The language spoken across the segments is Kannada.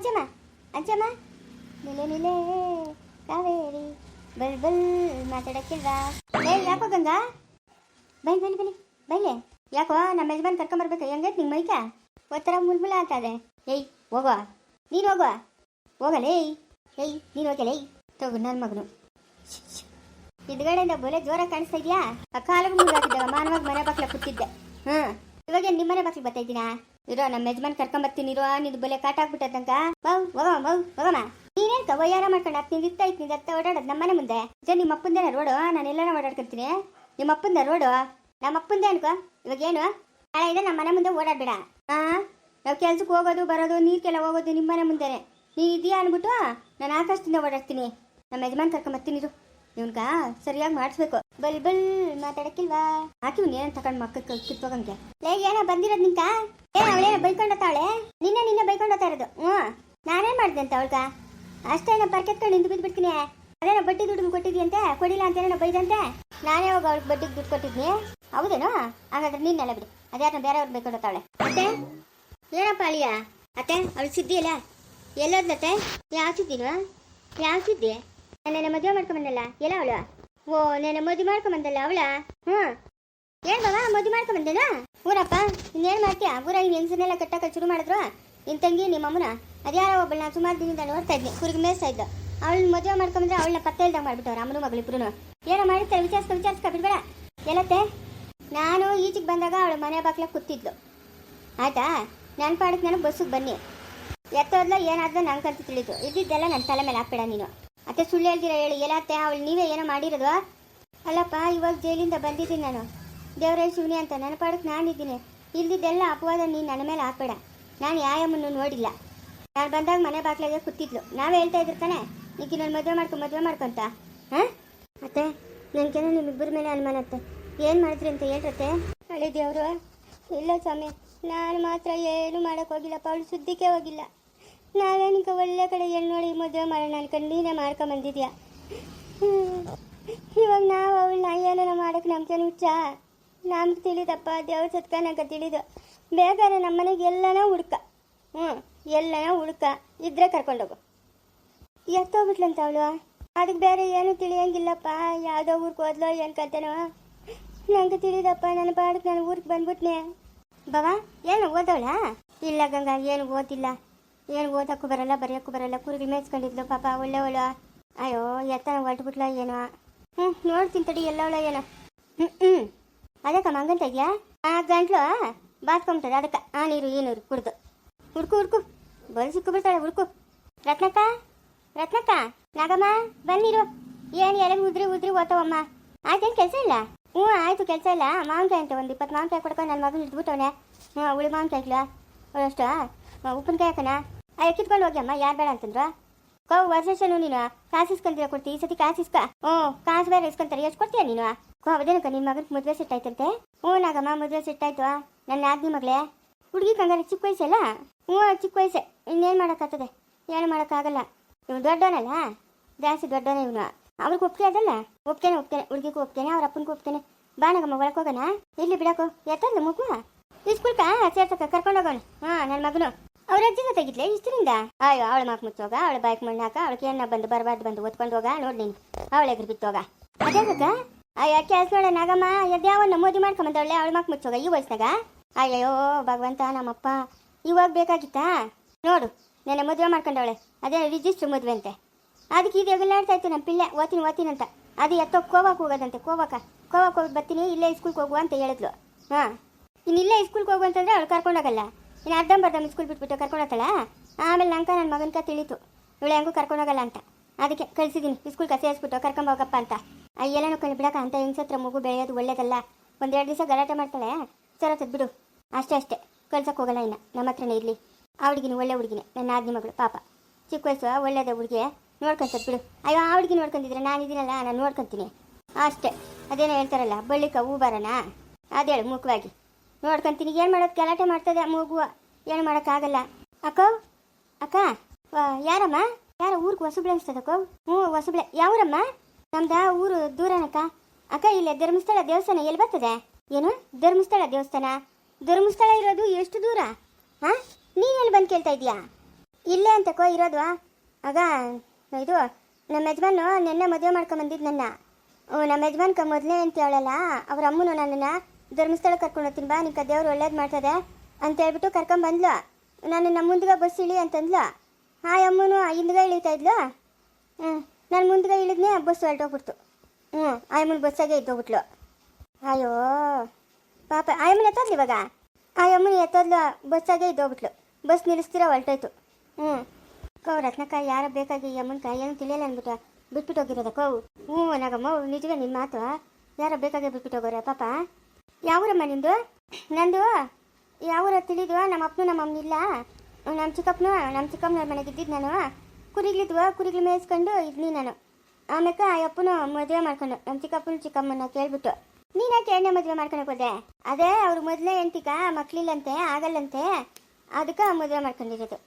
ಅಂಚಮ್ಮ ಅಂಜಮ್ಮ ನಿಲೆ ನಿಲೆ ಕಾವೇರಿ, ಬಲ್ ಬಲ್ ಮಾತಾಡಕ್ಕಿಲ್ವಾ? ಏ, ಯಾಕೋ ಗಂಗಾ? ಬೈ, ಬನ್ನಿ ಬನ್ನಿ ಬನ್ನಿ ಯಾಕೋ ನಮ್ಮ ಯಜಮಾನ್ ಕರ್ಕೊಂಬರ್ಬೇಕು ಹೆಂಗೈತೆ ನಿಂಗೆ ಮೈಕ? ಒತ್ತರ ಮುಲ್ಮುಲ ಅಂತ ಇದೆ. ಏಯ್ ಹೋಗೋ ನೀನು ಹೋಗೋ ಹೋಗಲೇ, ಏಯ್. ನೀನು ಹೋಗಲೇ ತಗೋ ನನ್ನ ಮಗನು. ಹಿಂದ್ಗಡೆಯಿಂದ ಬೋಲೆ ಜೋರಾಗಿ ಕಾಣಿಸ್ತಾ ಇದೆಯಾ? ಕಾಲಿಗೆ ಮುಗಿದಾಕಿದ್ದಾಗ ಮಾನವಾಗಿ ಮನೆ ಬಾಕ್ಲ ಕೂತಿದ್ದೆ. ಹ್ಞೂ ಇವಾಗ ನಿಮ್ಮ ಮನೆ ಬಾಕ್ಲಿಗೆ ಬರ್ತಾ ಇದ್ದೀನಾ ಇರೋ ನಮ್ಮ ಯಜಮಾನ್ ಇರೋ, ನಿದ್ ಬಲೆ ಕಾಟಾಕ್ಬಿಟ್ಟ ತಂಕ ಬೌ ಹೋಗಮ್ಮ ಬೌ ಹೋಗಮ್ಮ ನೀನೇನ್ ಕವಯಾರ ಮಾಡ್ಕೊಂಡು ಹತ್ತು ಇತ್ತ ಇತ್ತು ನಿಂದ ಓಡಾಡೋದು ನಮ್ಮ ಮನೆ ಮುಂದೆ? ಜನ ನಿಮ್ಮ ಅಪ್ಪಂದೇನ ರೋಡು, ನಾನು ಎಲ್ಲಾರ ಓಡಾಡ್ಕೊಂತೀನಿ. ನಿಮ್ಮ ಅಪ್ಪಂದ ರೋಡು? ನಮ್ಮ ಅಪ್ಪಂದೆ ಅನ್ಕೋ. ಇವಾಗ ಏನು ಇದೆ ನಮ್ಮ ಮನೆ ಮುಂದೆ ಓಡಾಡ್ಬೇಡ. ಹಾ ನಾವು ಕೆಲ್ಸಕ್ಕೆ ಹೋಗೋದು, ಬರೋದು, ನೀರ್ಗೆಲ್ಲ ಹೋಗೋದು ನಿಮ್ಮ ಮನೆ ಮುಂದೆನೆ. ನೀನು ಇದೆಯಾ ಅನ್ಬಿಟ್ಟು ನಾನು ಆಕಾಶದಿಂದ ಓಡಾಡ್ತೀನಿ. ನಮ್ಮ ಯಜಮಾನ್ ಕರ್ಕೊಂಡ್ ಬರ್ತೀನಿ, ಇರು. ಇವ್ನ್ಗ ಸರಿಯಾಗಿ ಮಾಡಿಸ್ಬೇಕು. ಬಲ್ ಬಲ್, ಮಾತಾಡಕ್ಕಿಲ್ವಾ? ಹಾಕಿ ಇವ್ನ ಏನ್ ಮಕ್ಕಳು ಮಕ್ಕ ಕಿತ್ಕೋಗಂಗೆ ಲೇ, ಏನ ಬಂದಿರೋದ್ ಏನ ಅವಳೇನ ಬೈಕೊಂಡತಾವಳೆ ನಿನ್ನೆ ನಿನ್ನೆ ಬೈಕೊಂಡತಾ ಇರೋದು. ಹ್ಞೂ. ನಾನೇನು ಮಾಡಿದೆ ಅಂತ ಅವಳ್ಗ? ಅಷ್ಟೇನ ನಿಂತು ಬಿದ್ದು ಬಿಡ್ತೀನಿ ಅದೇನೋ ಬಡ್ಡಿ ದುಡ್ಡು ಕೊಟ್ಟಿದ್ಯಂತೆ? ಕೊಡಿಲ್ಲ ಅಂತ ಏನೋ ಬೈದಂತೆ? ನಾನೇ ಹೋಗಿ ಅವಳಿಗೆ ಬಡ್ಡಿಗೆ ದುಡ್ಡು ಕೊಟ್ಟಿದ್ನಿ. ಹೌದೇನೋ? ಹಾಗಾದ್ರೆ ನಿನ್ನೆಲ್ಲ ಬಿಡಿ. ಅದ್ಯಾರನ್ನ ಬೇರೆಯವ್ರು ಬೈಕೊಂಡತಾವಳೆ ಅತ್ತೆ? ಏನಪ್ಪ ಅಳಿಯ? ಅತ್ತೆ, ಅವಳು ಸುದ್ದಿ ಇಲ್ಲ ಎಲ್ಲೋದ್ಲತ್ತೆ? ಯಾವ ಸಿದ್ದಿಲ್ವಾ ಯಾವ ಸಿದ್ದಿ? ನಾನು ಮದುವೆ ಮಾಡ್ಕೊಂಬಂದಲ್ಲ ಎಲ್ಲ ಅವಳು? ಓ, ನೆನ್ನೆ ಮದುವೆ ಮಾಡ್ಕೊಂಬಂದಲ್ಲ ಅವಳ? ಹ್ಞೂ. ಏನ್ ಬಾವ ಮದುವೆ ಮಾಡ್ಕೊಂಬಂದೇನಾ ಊರಪ್ಪ, ಇನ್ನೇನು ಮಾಡ್ತೀಯಾ? ಊರಾಗ ಹೆಂಗಸನ್ನೆಲ್ಲ ಕಟ್ಟಕ್ಕೆ ಶುರು ಮಾಡಿದ್ರು? ನಿನ್ ತಂಗಿ ನಿಮ್ಮ ಅಮ್ಮನ? ಒಬ್ಬಳು ಒಬ್ಬಳನ್ನ ಸುಮಾರು ದಿನದಿಂದ ನೋಡ್ತಾ ಇದ್ನಿ ಕುರಿಗೆ ಮೇಸ ಇದ್ದ ಅವಳನ್ನ ಮದುವೆ ಮಾಡ್ಕೊಂಡ್ರೆ ಅವಳನ್ನ ಪತ್ತೆ ಇಲ್ದಂಗೆ ಮಾಡ್ಬಿಟ್ಟವ್ರ ಅಮ್ಮನ ಇಬ್ರು ಏನೋ ಮಾಡಿರ್ತಾರೆ, ವಿಚಾರಿಸ್ಕೊ ವಿಚಾರಿಸ್ಕೊ, ಬಿಡ್ಬೇಡ. ಎಲ್ಲತ್ತೆ? ನಾನು ಈಚೆಗೆ ಬಂದಾಗ ಅವಳ ಮನೆ ಬಾಕ್ಲ ಕೂತಿದ್ಲು. ಆಯ್ತಾ? ನನ್ನ ಪಾಡಕ್ಕೆ ನಾನು ಬಸ್ಸಿಗೆ ಬನ್ನಿ. ಎತ್ತೋದ್ಲ ಏನಾದ್ರೂ ನಂಗಂತ ತಿಳಿದು. ಇದ್ದಿದ್ದೆಲ್ಲ ನನ್ನ ತಲೆ ಮೇಲೆ ಹಾಕ್ಬೇಡ ನೀನು. ಅತ್ತೆ ಸುಳ್ಳು ಹೇಳ್ದಿರ ಹೇಳಿ. ಎಲ್ಲತ್ತೆ, ಅವಳು ನೀವೇ ಏನೋ ಮಾಡಿರೋದು? ಅಲ್ಲಪ್ಪ, ಇವಾಗ ಜೈಲಿಂದ ಬಂದಿದ್ದೀನಿ ನಾನು. ದೇವರೇ ಶಿವನಿ ಅಂತ ನೆನಪಾಡಕ್ಕೆ ನಾನಿದ್ದೀನಿ. ಇಲ್ದಿದ್ದೆಲ್ಲ ಅಪವಾದ ನೀನು ನನ್ನ ಮೇಲೆ ಹಾಕ್ಬೇಡ. ನಾನು ಯಾಯಮ್ಮನ್ನು ನೋಡಿಲ್ಲ. ನಾನು ಬಂದಾಗ ಮನೆ ಬಾಗ್ಲಾಗೆ ಕೂತಿದ್ಲು. ನಾವೇ ಹೇಳ್ತಾ ಇದ್ರು ತಾನೆ ಈಗ ನಾನು ಮದುವೆ ಮಾಡ್ಕೊ, ಮದುವೆ ಮಾಡ್ಕೊಂತ ಹಾಂ? ಅತ್ತೆ ನನಗೇನೋ ನಿಮ್ಮಿಬ್ಬರ ಮೇಲೆ ಅನುಮಾನ ಅತ್ತೆ. ಏನು ಮಾಡಿದ್ರಿ ಅಂತ ಹೇಳ್ರತ್ತೆ? ಹಳೆ ದೇವರು. ಇಲ್ಲ ಸ್ವಾಮಿ, ನಾನು ಮಾತ್ರ ಏನು ಮಾಡಕ್ ಹೋಗಿಲ್ಲ ಅವಳು ಸುದ್ದಿಗೆ ಹೋಗಿಲ್ಲ. ನಾವೇನಿಕ ಒಳ್ಳೆ ಕಡೆ ಎಲ್ಲಿ ನೋಡಿ ಮದುವೆ ಮಾಡೋಣ ಅನ್ಕೊಂಡು ನೀನೇ ಮಾಡ್ಕೊಂಬಂದಿದ್ಯಾ. ಇವಾಗ ನಾವು ಅವಳನ್ನ ಏನಾರ ಮಾಡೋಕ್ಕೆ ನಮ್ಗೆ ಹುಚ್ಚ? ನಮ್ಗೆ ತಿಳಿದಪ್ಪ, ದೇವ್ರ ಸತ್ಕ ನಂಗೆ ತಿಳಿದು. ಬೇಕಾದ್ರೆ ನಮ್ಮ ಮನೆಗೆ ಎಲ್ಲನೋ ಹುಡ್ಕ. ಹ್ಞೂ ಎಲ್ಲನ ಹುಡ್ಕ. ಇದ್ರೆ ಕರ್ಕೊಂಡೋಗು ಎತ್ತೋಗ್ಬಿಟ್ಲಂತ ಅವಳು. ಅದಕ್ಕೆ ಬೇರೆ ಏನು ತಿಳಿಯಂಗಿಲ್ಲಪ್ಪ. ಯಾವುದೋ ಊರಿಗೆ ಹೋದ್ಲೋ ಏನು ಕತೆನೋ. ನಂಗೆ ತಿಳಿದಪ್ಪ ನನ್ನ ಪಾಡಕ್ಕೆ ನಾನು ಊರಿಗೆ ಬಂದ್ಬಿಟ್ನೆ. ಬವಾ, ಏನು ಓದವಳ? ಇಲ್ಲ ಗಂಗಾ, ಏನು ಓದಿಲ್ಲ. ಏನು ಓದಕ್ಕೂ ಬರಲ್ಲ, ಬರೆಯೋಕ್ಕೂ ಬರಲ್ಲ. ಕುರುಗಿ ಮೇಯ್ಸ್ಕೊಂಡಿದ್ಲು ಪಾಪ, ಒಳ್ಳೆವಳು. ಅಯ್ಯೋ, ಎತ್ತನ ಹೊರಟ್ಬಿಟ್ಲ ಏನೋ. ಹ್ಞೂ ನೋಡ್ತೀನಿ ತಡಿ, ಎಲ್ಲವಳ ಏನೋ. ಹ್ಞೂ ಹ್ಞೂ ಅದಕ್ಕ ಮಂಗಂತ ಇದೆಯಾ ಆ? ಗಂಟ್ಲು ಬಾತ್ಕೊಂಬಿಟ್ಟದ ಅದಕ್ಕೆ. ಆ ನೀರು, ಈ ನೀರು, ಕುಡ್ದು. ಹುಡ್ಕು ಹುಡ್ಕು. ಬಳಿ ಸಿಕ್ಕು ಬಿಡ್ತಾಳೆ ಹುಡ್ಕು. ರತ್ನಕ್ಕ? ರತ್ನಕ್ಕ? ನಾಗಮ್ಮ ಬನ್ನಿರು ಏನು ಎಲೆ ಉದ್ರಿ ಉದ್ರಿ ಓದ್ತಾವಮ್ಮ ಆಯ್ತೇನು ಕೆಲಸ ಇಲ್ಲ? ಹ್ಞೂ, ಆಯ್ತು, ಕೆಲಸ ಇಲ್ಲ. ಮಾವಿನಕಾಯಿ ಅಂತ ಒಂದು ಇಪ್ಪತ್ತು ಮಾವಿನಕಾಯಿ ಕೊಡ್ಕೊಂಡು ನನ್ನ ಮಗನ ಇಟ್ಬಿಟ್ಟವನೆ ಹ್ಞೂ ಉಳಿ ಮಾವಿನಕಾಯಿ ಅಷ್ಟು ಉಪ್ಪಿನಕಾಯಿ ಹಾಕನ ಅಯ್ಯ ಕಿತ್ಕೊಂಡು ಹೋಗಿ ಅಮ್ಮ, ಯಾರು ಬೇಡ ಅಂತಂದ್ರು? ಕೋ ವರ್ಷನು ನೀನು ಕಾಸು ಇಸ್ಕೊಂತೀರ ಕೊಡ್ತಿ ಈ ಸತಿ ಕಾಸು ಇಸ್ಕ ಹ್ಞೂ ಕಾಸು ಬೇರೆ ಇಸ್ಕೊಂತಾರೆ. ಎಷ್ಟು ನೀನು? ಕೋ, ಅದೇನಕ್ಕ ನಿನ್ನ ಮಗನ ಮದುವೆ ಸೆಟ್ ಆಯ್ತಂತೆ? ಹ್ಞೂ ನಾಗಮ್ಮ, ಮದುವೆ ಸೆಟ್ ಆಯ್ತು. ನನ್ನ ಆದ್ನಿ ಮಗಳೇ. ಹುಡುಗಿ ಕಂಗಾರೆ ಚಿಕ್ಕ ವಯಸ್ಸಲ್ಲ ಹ್ಞೂ, ಚಿಕ್ಕ ವಯಸ್ಸೆ. ಇನ್ನೇನು ಮಾಡೋಕ್ಕಾಗ್ತದೆ? ಏನು ಮಾಡೋಕ್ಕಾಗಲ್ಲ. ಇವನು ದೊಡ್ಡವನಲ್ಲ? ಜಾಸ್ತಿ ದೊಡ್ಡವನೇ ಇವನು. ಅವ್ರಿಗೆ ಒಪ್ಪಿಗೆ ಅದಲ್ಲ? ಒಪ್ತೇನೆ ಒಪ್ತೇನೆ ಹುಡುಗಿಗೂ ಒಪ್ತೇನೆ ಅವ್ರ ಅಪ್ಪನಿಗೂ ಒಪ್ತೇನೆ ಬಾನಗಮ್ಮ ಒಳಗೆ ಹೋಗೋಣ. ಇಲ್ಲಿ ಬಿಡಕು? ಎತ್ತಲ್ಲ ಮಗು? ಇಸ್ಕೂಲ್ಕ ಸೇರ್ಸಕ್ಕ ಕರ್ಕೊಂಡು ಹೋಗೋಣ ಹಾಂ ನನ್ನ ಮಗನು. ಅವ್ರ ಅಜ್ಜಿ ಜೊತೆಗಿದ್ಲೆ ಇಷ್ಟರಿಂದ ಅಯ್ಯೋ, ಅವಳ ಮಾಕ್ ಮುಚ್ಚೋಗ, ಅವಳ ಬೈಕ್ ಮಣ್ಣು ಹಾಕ, ಅವಳಿಗೆ ಬಂದು ಬರಬಾರ್ದು ಬಂದು ಓದ್ಕೊಂಡು ಹೋಗ, ನೋಡಿ ಅವಳ ಬಿತ್ತೋಗ ಅದೇನಕ್ಕ ಅಯ್ಯ ಕೆಲ್ಸ ನೋಡ ನಾಗಮ್ಮ ಎದ್ಯಾವನ್ನ ಮೋದಿ ಮಾಡ್ಕೊಂಬಂದವಳೆ, ಅವಳ ಮಾಕ್ ಮುಚ್ಚೋಗ ಈ ವಯಸ್ಸಿನಾಗ? ಅಯ್ಯಯ್ಯೋ, ಭಗವಂತ, ನಮ್ಮಪ್ಪ, ಇವಾಗ ಬೇಕಾಗಿತ್ತಾ? ನೋಡು, ನೆನ್ನೆ ಮದುವೆ ಮಾಡ್ಕೊಂಡವಳೆ, ಅದೇ ರಿಜಿಸ್ಟ್ರ್ ಮದುವೆ ಅಂತೆ. ಅದಕ್ಕೆ ಇದು ಎಗಲಾಡ್ತಾ ಇತ್ತು ನಮ್ಮ ಪಿಲ್ಲೆ ಓತೀನಿ ಓತೀನಿ ಅಂತ. ಅದು ಎತ್ತೋ ಕೋವಕ್ಕೆ ಹೋಗೋದಂತೆ, ಕೋವಾಕ. ಕೋವಕ್ಕೆ ಹೋಗಿ ಬರ್ತೀನಿ, ಇಲ್ಲೇ ಸ್ಕೂಲ್ಗೆ ಹೋಗುವ ಅಂತ ಹೇಳಿದ್ಲು. ಹಾಂ. ಇನ್ನು ಇಲ್ಲೇ ಸ್ಕೂಲ್ಗೆ ಹೋಗು ಅಂತಂದ್ರೆ ಅವಳು ಕರ್ಕೊಂಡೋಗಲ್ಲ ಇನ್ನು ಅರ್ಧಂಬರ್ಧ ಸ್ಕೂಲ್ ಬಿಟ್ಬಿಟ್ಟು ಕರ್ಕೊಂಡೋಗ್ತಾಳ ಆಮೇಲೆ ನಂಗೆ ನನ್ನ ಮಗನ ಮಗನ್ಕ ತಿಳಿತು. ಇವಳು ಹೆಂಗೂ ಕರ್ಕೊಂಡೋಗಲ್ಲ ಅಂತ. ಅದಕ್ಕೆ ಕಳಿಸಿದ್ದೀನಿ ಸ್ಕೂಲ್ಗೆ ಸೇರಿಸ್ಬಿಟ್ಟು ಕರ್ಕೊಂಬೋಗಪ್ಪ ಅಂತ. ಎಲ್ಲನೂ ಕಣ್ ಬಿಡಕ ಅಂತ ಹೆಂಗ್ಸತ್ರ ಮಗು ಬೆಳೆಯೋದು ಒಳ್ಳೇದಲ್ಲ. ಒಂದೆರಡು ದಿವಸ ಗಲಾಟೆ ಮಾಡ್ತಾಳೆ. ಸರ ಬಿಡು. ಅಷ್ಟೇ ಅಷ್ಟೇ. ಕಳ್ಸಕ್ಕೆ ಹೋಗಲ್ಲ ಇನ್ನು. ನಮ್ಮ ಹತ್ರನೇ ಇರಲಿ. ಆ ಹುಡುಗಿನ ಒಳ್ಳೆ ಹುಡುಗಿನೇ. ನನ್ನ ಆದ್ನಿ ಮಗಳು, ಪಾಪ. ಚಿಕ್ಕ ವಯಸ್ಸು ಒಳ್ಳೇದೇ ಹುಡುಗಿ ನೋಡ್ಕೊಂತದ್ ಬಿಡು. ಅಯ್ಯೋ, ಆ ಹುಡುಗಿ ನೋಡ್ಕೊಂಡಿದ್ರೆ ನಾನು ಇದೀನಲ್ಲ, ನಾನು ನೋಡ್ಕೊಂತೀನಿ. ಅಷ್ಟೇ. ಅದೇನೋ ಹೇಳ್ತಾರಲ್ಲ, ಬಳ್ಳಿಕ ಹೂ ಬರೋಣ ಅದೇಳು ಮುಖವಾಗಿ ನೋಡ್ಕೊಂತೀನಿ ಏನು ಮಾಡೋದು? ಗಲಾಟೆ ಮಾಡ್ತದೆ ಮೂಗು. ಏನು ಮಾಡೋಕ್ಕಾಗಲ್ಲ ಅಕ್ಕೋ, ಅಕ್ಕ ಯಾರಮ್ಮ? ಯಾರ ಊರಿಗೆ ಹೊಸಬ್ಳೆ ಅನ್ಸ್ತದಕ್ಕೋ ಹ್ಞೂ, ಹೊಸಬ್ಳೆ. ಯಾವ್ರಮ್ಮ? ನಮ್ದ ಊರು ದೂರನಕ್ಕ. ಅಕ್ಕ, ಇಲ್ಲೇ ಧರ್ಮಸ್ಥಳ ದೇವಸ್ಥಾನ ಎಲ್ಲಿ ಬರ್ತದೆ? ಏನು? ಧರ್ಮಸ್ಥಳ ದೇವಸ್ಥಾನ. ಧರ್ಮಸ್ಥಳ ಇರೋದು ಎಷ್ಟು ದೂರ? ಹಾ? ನೀನೆಲ್ಲಿ ಬಂದು ಕೇಳ್ತಾ ಇದೀಯಾ ಇಲ್ಲೇ ಅಂತಕೋ ಇರೋದು. ಆಗ, ಇದು ನಮ್ಮ ಯಜಮಾನು ನಿನ್ನೆ ಮದುವೆ ಮಾಡ್ಕೊಂಬಂದಿದ್ದು ನನ್ನ. ನಮ್ಮ ಯಜಮಾನ್ಕ ಮೊದಲೇ ಅಂತ ಹೇಳಲ್ಲ. ಅವ್ರ ಅಮ್ಮನು ನನ್ನನ್ನು ಧರ್ಮಸ್ಥಳ ಕರ್ಕೊಂಡು ಹೋಗ್ತೀನಿ ಬಾ ನಿಂಕ ದೇವ್ರು ಒಳ್ಳೇದು ಮಾಡ್ತದೆ ಅಂತ ಹೇಳ್ಬಿಟ್ಟು ಕರ್ಕೊಂಬಂದ್ಲು ನಾನು ನಮ್ಮ ಮುಂದ್ಗೆ ಬಸ್ ಇಳಿ ಅಂತಂದ್ಲು. ಹಾ ಅಮ್ಮನು ಹಿಂದ್ಗೆ ಇಳಿತಾ ಇದ್ಲು. ಹ್ಞೂ ನಾನು ಮುಂದ್ಗೆ ಇಳಿದ್ನೇ ಬಸ್ ಹೊರಟೋಗ್ಬಿಡ್ತು. ಹ್ಞೂ ಆ ಅಮ್ಮನ ಬಸ್ಸಾಗೆ ಇದ್ದೋಗ್ಬಿಟ್ಲು ಅಯ್ಯೋ, ಪಾಪ ಆ ಅಮ್ಮನ ಎತ್ತದ್ಲು ಇವಾಗ? ಆ ಅಮ್ಮನ ಎತ್ತದ್ಲು ಬಸ್ಸಾಗೆ ಇದ್ದೋಗ್ಬಿಟ್ಲು ಬಸ್ ನಿಲ್ಲಿಸ್ತೀರ, ಹೊರಟೋಯ್ತು. ಹ್ಞೂ ಕೋ ರತ್ನಕ್ಕ ಯಾರೋ ಬೇಕಾಗಿ ಅಮ್ಮನ ಕಾಯಿ ಏನು ತಿಳಿಯಲ್ಲ ಅಂದ್ಬಿಟ್ಟು ಬಿಟ್ಬಿಟ್ಟು ಹೋಗಿರೋದಕ್ಕೋ ಹ್ಞೂ ನಾಗಮ್ಮ, ನಿಜವೇ ನಿಮ್ಮ ಮಾತು. ಯಾರು ಬೇಕಾಗಿ ಬಿಟ್ಬಿಟ್ಟು ಹೋಗೋರ, ಪಾಪ? ಯಾವೂರಮ್ಮ ನಿಂದು? ನಂದು? ಯಾವೂರ ತಿಳಿದು ನಮ್ಮ ಅಪ್ಪನು ನಮ್ಮ ಅಮ್ಮನ ಇಲ್ಲ? ನಮ್ಮ ಚಿಕ್ಕಪ್ಪನು ನಮ್ಮ ಚಿಕ್ಕಮ್ಮನವ್ರ ಮನೆಗೆ ಇದ್ದಿದ್ದು ನಾನು. ಕುರಿಗಳಿದ್ವ, ಕುರಿಗಳು ಮೇಯಿಸ್ಕೊಂಡು ಇದ್ನಿ ನಾನು. ಆಮೇಲೆ ಆ ಅಪ್ಪನು ಮದುವೆ ಮಾಡ್ಕೊಂಡು, ನಮ್ಮ ಚಿಕ್ಕಪ್ಪನ ಚಿಕ್ಕಮ್ಮನ ಕೇಳ್ಬಿಟ್ಟು ನೀನಾಕೆ ಎಣ್ಣೆ ಮದುವೆ ಮಾಡ್ಕೊಂಡು ಹೋದೆ? ಅದೇ ಅವ್ರು ಮೊದಲೇ ಎಂಟಿಕ ಮಕ್ಳಿಲ್ಲಂತೆ, ಆಗಲ್ಲಂತೆ, ಅದಕ್ಕೆ ಮದುವೆ ಮಾಡ್ಕೊಂಡಿರೋದು.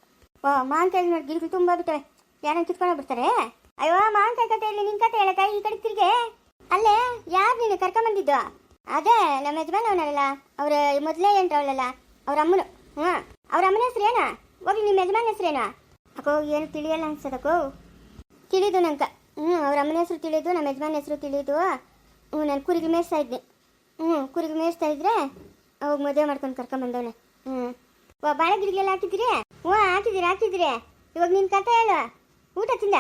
ಓ ಮಾವಿನಕಾಯಿ ನೋಡಿ ಗಿಡಗಳು ತುಂಬ ಬಿಟ್ಟವೆ. ಯಾರನ್ನ ಕಿತ್ಕೊಂಡು ಬಿಡ್ತಾರೆ ಅಯ್ಯೋ ಮಾವಿನಕಾಯಿ ಕತೆ ಇಲ್ಲಿ ನಿನ್ ಕತೆ ಹೇಳಕ್ಕ ಈ ಕಡೆ ತಿರ್ಗೆ. ಅಲ್ಲೇ, ಯಾರು ನೀನು ಕರ್ಕೊಂಬಂದಿದ್ದು? ಅದೇ, ನಮ್ಮ ಯಜಮಾನವನಲ್ಲ ಅವ್ರ ಮೊದಲೇ ಎಂಟವಳಲ್ಲ ಅವ್ರ ಅಮ್ಮನು. ಹ್ಞೂ ಅವ್ರ ಅಮ್ಮನ ಹೆಸ್ರು ಏನ? ಹೋಗಿ ನಿಮ್ಮ ಯಜಮಾನ ಹೆಸ್ರೇನಾ? ಅಕ್ಕೋ ಏನು ತಿಳಿಯಲ್ಲ ಅನ್ಸದಕ್ಕೋ ತಿಳಿದು ನಂಕ ಹ್ಞೂ ಅವ್ರ ಅಮ್ಮನ ಹೆಸರು ತಿಳಿದು, ನಮ್ಮ ಯಜಮಾನ ಹೆಸರು ತಿಳಿದು ಹ್ಞೂ ನಾನು ಕುರಿಗೆ ಮೇಯಿಸ್ತಾ ಇದ್ದೆ. ಹ್ಞೂ ಕುರಿಗೆ ಮೇಯಿಸ್ತಾ ಇದ್ರೆ, ಅವಾಗ ಮದುವೆ ಮಾಡ್ಕೊಂಡು ಕರ್ಕೊಂಬಂದವನೆ. ಹ್ಞೂ ಓ ಬಾಳೆ ಗಿಡಗೆಲ್ಲ ಹಾಕಿದ್ದೀರಿ? ಹ್ಞೂ ಹಾಕಿದ್ದೀರಿ ಹಾಕಿದ್ದೀರಿ. ಇವಾಗ ನಿನ್ನ ಕತೆ ಹೇಳು. ಊಟ ತಿಂದ?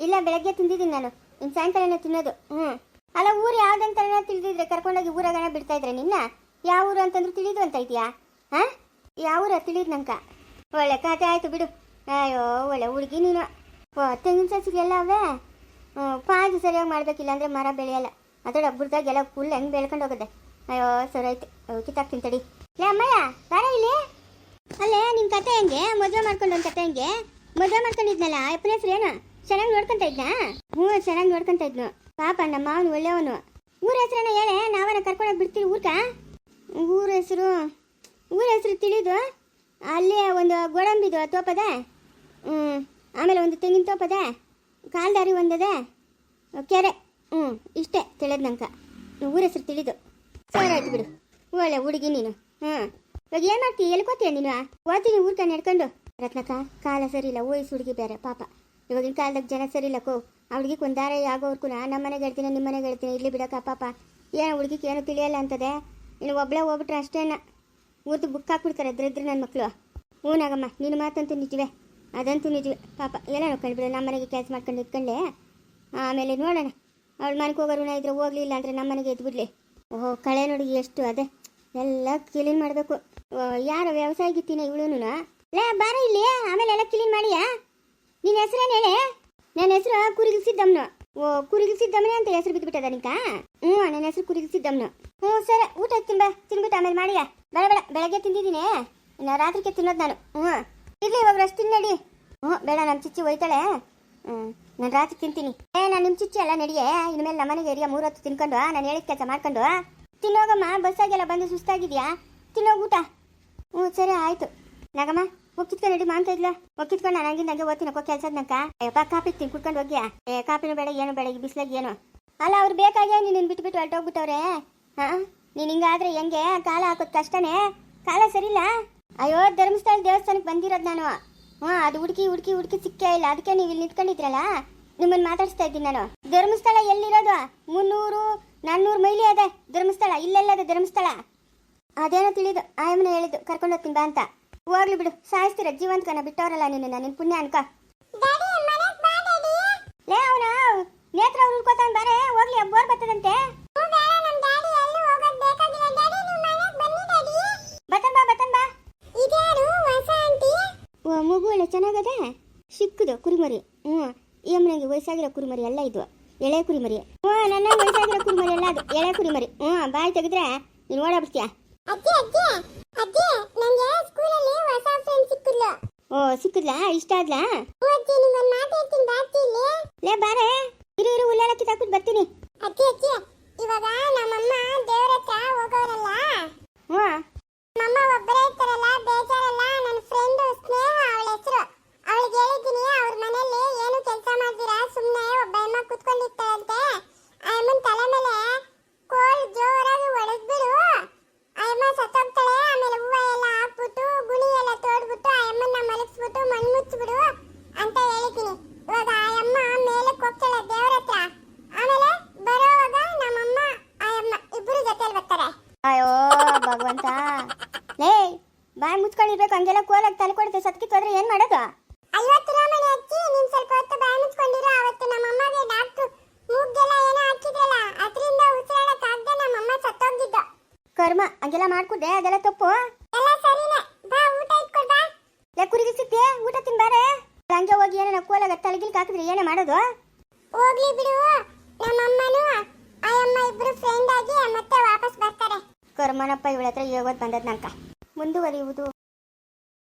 ಇಲ್ಲ, ಬೆಳಗ್ಗೆ ತಿಂದಿದ್ದೀನಿ ನಾನು. ಇನ್ನು ಸಾಯಂಕಾಲನೇ ತಿನ್ನೋದು. ಹ್ಞೂ ಅಲ್ಲ, ಊರು ಯಾವ್ದಂತ ತಿಳಿದಿದ್ರೆ ಕರ್ಕೊಂಡೋಗಿ ಊರಾಗಣ ಬಿಡ್ತಾ ಇದ್ರೆ ನಿನ್ನ? ಯಾವ ಊರು ಅಂತಂದ್ರೆ ತಿಳಿದು ಅಂತ ಇದೆಯಾ? ಹಾಂ? ಯಾವ ಊರ ತಿಳಿದು ನಂಕ? ಒಳ್ಳೆ ಕತೆ ಆಯ್ತು ಬಿಡು. ಅಯ್ಯೋ, ಒಳ್ಳೆ ಹುಡುಗಿ ನೀನು. ಓ ತೆಂಗಿನ ಸಸಿಗೆಲ್ಲ ಅವೇ? ಪಾಜು ಸರಿಯಾಗಿ ಮಾಡ್ಬೇಕಿಲ್ಲ ಅಂದರೆ ಮರ ಬೆಳೆಯಲ್ಲ. ಅದರ ಹಬ್ಬದಾಗೆಲ್ಲ ಫುಲ್ ಹೆಂಗೆ ಬೆಳ್ಕೊಂಡು ಹೋಗುತ್ತೆ? ಅಯ್ಯೋ, ಸರಿ ಆಯ್ತು. ಕಿತ್ತಾಕ್ತೀನಿ ತಡಿ. ಲೇ, ಅಮ್ಮಯ್ಯ, ಬಾರ ಇಲ್ಲಿ. ಅಲ್ಲೇ ನಿಮ್ಮ ಕತೆ ಹೆಂಗೆ? ಮದುವೆ ಮಾಡ್ಕೊಂಡು ಒಂದು ಕತೆ ಹೆಂಗೆ? ಮದುವೆ ಮಾಡ್ಕೊಂಡಿದ್ನಲ್ಲ, ಅಪ್ಪನ ಹೆಸರು ಏನು? ಚೆನ್ನಾಗಿ ನೋಡ್ಕೊಂತ ಇದ್ನಾ? ಹ್ಞೂ, ಚೆನ್ನಾಗಿ ನೋಡ್ಕೊಂತ ಇದ್ನು. ಪಾಪ, ನಮ್ಮ ಮಾವನು ಒಳ್ಳೆಯವನು. ಊರ ಹೆಸರನ್ನ ಹೇಳೆ? ನಾವನ್ನ ಕರ್ಕೊಂಡೋಗಿ ಬಿಡ್ತೀವಿ ಊರ್ಕ? ಊರ ಹೆಸರು ಊರ ಹೆಸರು ತಿಳಿದು ಅಲ್ಲಿ ಒಂದು ಗೋಡಂಬಿದು ತೋಪದ? ಹ್ಞೂ ಆಮೇಲೆ ಒಂದು ತೆಂಗಿನ ತೋಪದ? ಕಾಲ್ದಾರಿ ಒಂದದೆ? ಕೆರೆ. ಹ್ಞೂ ಇಷ್ಟೇ ತಿಳಿದ್ ಊರ ಹೆಸರು ತಿಳಿದು. ಸರಿ ಆಯ್ತು ಬಿಡು. ಒಳ್ಳೆ ಹುಡುಗಿ ನೀನು. ಹ್ಞೂ ಇವಾಗ ಏನು ಮಾಡ್ತೀಯ ಎಲ್ಕೋತೀಯ ನೀನು? ಓದ್ತೀನಿ ಊರ್ಕ ನಡ್ಕೊಂಡು. ರತ್ನಕ್ಕ, ಕಾಲ ಸರಿ ಇಲ್ಲ. ಓಯ್ಸು ಹುಡುಗಿ ಬೇರೆ, ಪಾಪ. ಇವಾಗಿನ ಕಾಲದಾಗ ಜನ ಸರಿ ಇಲ್ಲ ಕೋ. ಆ ಕುಂದಾರ ಆಗೋರ್ಕು ನಮ್ಮ ಮನೆಗೆ ಹೇಳ್ತೀನಿ ನಿಮ್ಮ ಮನೆಗೆ ಹೇಳ್ತೀನಿ. ಇಲ್ಲಿ ಬಿಡಕ್ಕ, ಪಾಪ. ಏನು ಹುಡುಗಿಗೆ ಏನು ತಿಳಿಯಲ್ಲ ಅಂತದೆ? ಇನ್ನು ಒಬ್ಬಳೇ ಹೋಗ್ಬಿಟ್ರೆ ಅಷ್ಟೇನ ಊರ್ದು ಬುಕ್ ಹಾಕ್ಬಿಡ್ತಾರೆ ದರಿದ್ರ ನನ್ನ ಮಕ್ಕಳು ಹ್ಞೂ ನಾಗಮ್ಮ ನಿನ್ನ ಮಾತಂತೂ ನಿಜವೇ. ಅದಂತೂ ನಿಜವೇ. ಪಾಪ, ಎಲ್ಲ ನೋಡ್ಕೊಂಡ್ಬಿಡು ನಮ್ಮ ಮನೆಗೆ ಕೆಲಸ ಮಾಡ್ಕೊಂಡು ಇಟ್ಕೊಂಡೆ ಆಮೇಲೆ ನೋಡೋಣ. ಅವಳು ಮನೆಗೆ ಋಣ ಇದ್ರೆ ಹೋಗ್ಲಿಲ್ಲ ಅಂದರೆ ನಮ್ಮ ಮನೆಗೆ ಎದ್ಬಿಡ್ಲಿ ಓಹೋ, ಕಳೆ ನೋಡಿ ಎಷ್ಟು ಅದೇ. ಎಲ್ಲ ಕ್ಲೀನ್ ಮಾಡಬೇಕು. ಯಾರು ವ್ಯವಸಾಯ ಗಿತ್ತೀನಿ ಇವಳುನು ಲೇ, ಬಾರ ಇಲ್ಲಿ. ಆಮೇಲೆ ಎಲ್ಲ ಕ್ಲೀನ್ ಮಾಡಿಯಾ? ನಿನ್ನ ಹೆಸರೇನು ಹೇಳಿ? ನನ್ನ ಹೆಸರು ಕುರಿಗಿಸಿದ್ದಮ್ಮನು ಓ ಕುರಿಗಿಸಿದ್ದಮ್ಮನೆ ಅಂತ ಹೆಸರು ಬಿದ್ದುಬಿಟ್ಟದ ನಿಕ? ಹ್ಞೂ, ನನ್ನ ಹೆಸರು ಕುರಿಗಿಸಿದ್ದಮ್ಮನು ಹ್ಞೂ, ಸರಿ, ಊಟ ತಿನ್ಬ ತಿನ್ಬಿಟ್ಟು ಆಮೇಲೆ ಮಾಡಿಯಾ. ಬೇಡ ಬೇಡ, ಬೆಳಗ್ಗೆ ತಿಂದಿದ್ದೀನಿ. ಇನ್ನು ರಾತ್ರಿಗೆ ತಿನ್ನೋದು ನಾನು. ಹ್ಞೂ. ಇರ್ಲಿ, ಇವಾಗ ರಷ್ಟು ತಿನ್ನಡಿ. ಹ್ಞೂ, ಬೇಡ, ನಮ್ಮ ಚಿಚ್ಚಿ ಒಯ್ತಾಳೆ. ಹ್ಞೂ, ನಾನು ರಾತ್ರಿ ತಿಂತೀನಿ. ಏ, ನಾನು ನಿಮ್ಮ ಚಿಚ್ಚಿ ಅಲ್ಲ, ನಡಿಯೇ. ಇನ್ಮೇಲೆ ನಮ್ಮ ಮನೆಗೆ ಏರಿಯಾ ಮೂರೊತ್ತು ತಿನ್ಕೊಂಡು ನಾನು ಹೇಳಿದ ಕೆಲಸ ಮಾಡ್ಕೊಂಡು. ತಿನ್ನೋಗಮ್ಮ, ಬಸ್ಸಾಗೆಲ್ಲ ಬಂದು ಸುಸ್ತಾಗಿದ್ಯಾ? ತಿನ್ನೋಗ ಊಟ. ಹ್ಞೂ, ಸರಿ, ಆಯ್ತು. ನಾಗಮ್ಮ ಒಕ್ಕಿತ್ಕೊಂಡು ನಡಿ ಮಾಂತ ಇದ್ಲ. ಒಕ್ಕಿತ್ಕೊಂಡು ನಾನು ಹಂಗಿಂದ ಹಂಗೆ ಓದ್ತೀನಕ್ಕೋ ಕೆಲಸದ ನಂಕ ಅಯ್ಯಪ್ಪ ಕಾಪಿ ತಿನ್, ಕುಡ್ಕೊಂಡು ಹೋಗ್ಯಾ. ಏ ಕಾಪಿನೂ ಬೇಡ, ಏನು ಬೇಡ, ಈ ಬಿಸ್ಲಾಗ ಏನು. ಅಲ್ಲ, ಅವ್ರು ಬೇಕಾಗಿ ನೀನು ಬಿಟ್ಬಿಟ್ಟು ಹೊರಟೋಗ್ಬಿಟ್ಟವ್ರೆ. ಹಾ, ನೀನು ಹಿಂಗಾದ್ರೆ ಹೆಂಗೆ? ಕಾಲ ಹಾಕೋದು ಕಷ್ಟನೇ. ಕಾಲ ಸರಿಲ್ಲ. ಅಯ್ಯೋ ಧರ್ಮಸ್ಥಳ ದೇವಸ್ಥಾನಕ್ಕೆ ಬಂದಿರೋದು ನಾನು. ಹ್ಞೂ ಅದು ಹುಡುಕಿ ಹುಡುಕಿ ಹುಡುಕಿ ಸಿಕ್ಕೇ ಇಲ್ಲ. ಅದಕ್ಕೆ ನೀವು ಇಲ್ಲಿ ನಿಂತ್ಕೊಂಡಿದ್ರಲ್ಲ? ನಿಮ್ಮನ್ನು ಮಾತಾಡಿಸ್ತಾ ಇದ್ದೀನಿ ನಾನು. ಧರ್ಮಸ್ಥಳ ಎಲ್ಲಿರೋದು? ಮುನ್ನೂರು, ನಾನ್ನೂರು ಮೈಲಿ ಅದೇ ಧರ್ಮಸ್ಥಳ. ಇಲ್ಲೆಲ್ಲ ಅದೇ ಧರ್ಮಸ್ಥಳ. ಅದೇನೋ ತಿಳಿದು ಆಯಮ್ಮನ ಹೇಳಿದ್ದು, ಕರ್ಕೊಂಡು ಹೋಗ್ತೀನಿ ಬಾ ಅಂತ. ಹೋಗ್ಲಿ ಬಿಡು. ಸಾಯಿಸ್ತೀರ ಜೀವಂತಕನ ಬಿಟ್ಟವರಲ್ಲ ನೀನು ನಿನ್ ಪುಣ್ಯ ಅನ್ಕ. ಲೇ ಅವನ ನೇತ್ರ ಅವ್ರು ಉಳ್ಕೋತಾನ ಬಾರೆ ಹೋಗ್ಲಿ ಬೋರ್ ಬರ್ತದಂತೆ. ಬತನ್ ಬಾ ಬತನ್ ಬಾ. ಓ ಮಗು ಒಳ್ಳೆ ಚೆನ್ನಾಗದೆ? ಸಿಕ್ಕದು ಕುರಿಮರಿ. ಹ್ಞೂ ಈ ಅಮ್ಮನಿಗೆ ವಯಸ್ಸಾಗಿರೋ ಕುರಿಮರಿ ಎಲ್ಲ ಇದು. ಎಳೆ ಕುರಿಮರಿ. ಹ್ಞೂ ನನ್ನ ವಯಸ್ಸಾಗಿರೋ ಕುರಿಮರಿ ಎಲ್ಲ ಅದು. ಎಳೆ ಕುರಿಮರಿ. ಹ್ಞೂ ಬಾಯಿ ತೆಗೆದ್ರೆ ನೀನು ಓಡಾಬಿಡ್ತೀಯ ಅಜ್ಜಿ ಅಜ್ಜಿ ಅಜ್ಜಿ ನಂಗೆ ಸ್ಕೂಲಲ್ಲಿ ಹೊಸ ಫ್ರೆಂಡ್ ಸಿಕ್ಕಿದ್ಲು ಓ ಸಿಕ್ಕದ್ಲಾ ಇಷ್ಟ ಆದ್ಲಾ ಹ್ಞೂ ಅಜ್ಜಿ ನಿಮ್ಮನ್ನ ಮಾತಾಡ್ತೀನಿ ಬಾಕಿ ಇಲ್ಲಿ ಲೇ ಬಾರೆ ಇರು ಇರು ಹುಲ್ಲೆಲ್ಲ ಕಿತ್ತಾಕ್ಬಿಟ್ಟು ಬರ್ತೀನಿ ಅಜ್ಜಿ ಅಜ್ಜಿ ಇವಾಗ ನಮ್ಮಮ್ಮ ದೇವ್ರ ಹತ್ರ ಹೋಗೋರಲ್ಲ ಹ್ಞೂ ನಮ್ಮಮ್ಮ ಒಬ್ಬರೇ ಇರ್ತಾರಲ್ಲ ಬೇಜಾರಲ್ಲ ನನ್ನ ಫ್ರೆಂಡ್ ಸ್ನೇಹ ಅವಳ ಹೆಸರು ಅವಳಿಗೆ ಹೇಳಿದ್ದೀನಿ ಅವ್ರ ಮನೇಲಿ ಏನು ಕೆಲಸ ಮಾಡ್ದಿರಾ ಸುಮ್ಮನೆ ಒಬ್ಬ ಅಮ್ಮ ಕುತ್ಕೊಂಡಿರ್ತಾರಂತೆ ಆ ಅಮ್ಮನ ತಲೆ ಮೇಲೆ ಕೋಲ್ ಜೋರಾಗಿ ಹೊಡೆದ್ಬಿಡು ಆ ಅಮ್ಮ ಸತ್ತೋಗ್ತಾಳೆ ಆಮೇಲೆ ಹೂವ ಎಲ್ಲ ಹಾಕ್ಬಿಟ್ಟು ಗುಣಿ ಎಲ್ಲ ತೋಡ್ಬಿಟ್ಟು ಆ ಅಮ್ಮನ್ನ ಮಲಗಿಸ್ಬಿಟ್ಟು ಮಣ್ಣು ಮುಚ್ಚಿಬಿಡು ಅಯ್ಯೋ ಭಗವಂತ ಲೇ ಬಾಯಿ ಮುಚ್ಕೊಂಡಿರ್ಬೇಕು ಹಂಗೆಲ್ಲ ಕೋಲಾಗ ತಲೆ ಕೊಡುತ್ತೆ ಸತ್ಕಿತ್ತು ಹೋದ್ರೆ ಏನ್ ಮಾಡೋದು ಐವತ್ತು ರೂಪಾಯಿ ಹಚ್ಚಿ ನೀನ್ ಸ್ವಲ್ಪ ಹೊತ್ತು ಬಾಯಿ ಮುಚ್ಕೊಂಡಿರೋ ಅವತ್ತು ನಮ್ಮಮ್ಮಗೆ ಡಾಕ್ಟ್ರು ಮೂಗ್ಗೆಲ್ಲ ಏನೋ ಹಾಕಿದ್ರಲ್ಲ ಅದರಿಂದ ಉಸಿರಾಡಕ್ ಆಗದೆ ನಮ್ಮಮ್ಮ ಸತ್ತೋಗಿದ್ದು ಕರ್ಮ ಹಂಗೆಲ್ಲ ಮಾಡ್ಕೊಂಡೆ ಅದೆಲ್ಲ ತಪ್ಪು? ಎಲ್ಲ ಸರಿನೇ. ಬಾ ಊಟ ಇಟ್ಕೊಡ್ ಬಾ. ಲೇ ಕುರಿಗೆ ಸಿಕ್ತೆ ಊಟ ತಿನ್ಬಾರೆ? ಹಂಗೆ ಹೋಗಿ ಏನೋ ಕೋಲಾಗ ತಲೆಗಿಲ್ಕ ಹಾಕಿದ್ರೆ ಏನೇ ಮಾಡೋದು? ಹೋಗ್ಲಿ ಬಿಡು. ನಮ್ಮಮ್ಮನು ಅಮ್ಮ ಇಬ್ರು ಫ್ರೆಂಡ್ ಆಗಿ ಮತ್ತೆ ವಾಪಸ್ ಬರ್ತಾರೆ. ಕರ್ಮನಪ್ಪ ಇವಳ ಹತ್ರ ಯೋಗೋದ್ ಬಂದದ್ ನಂಕ ಮುಂದುವರಿಯುವುದು.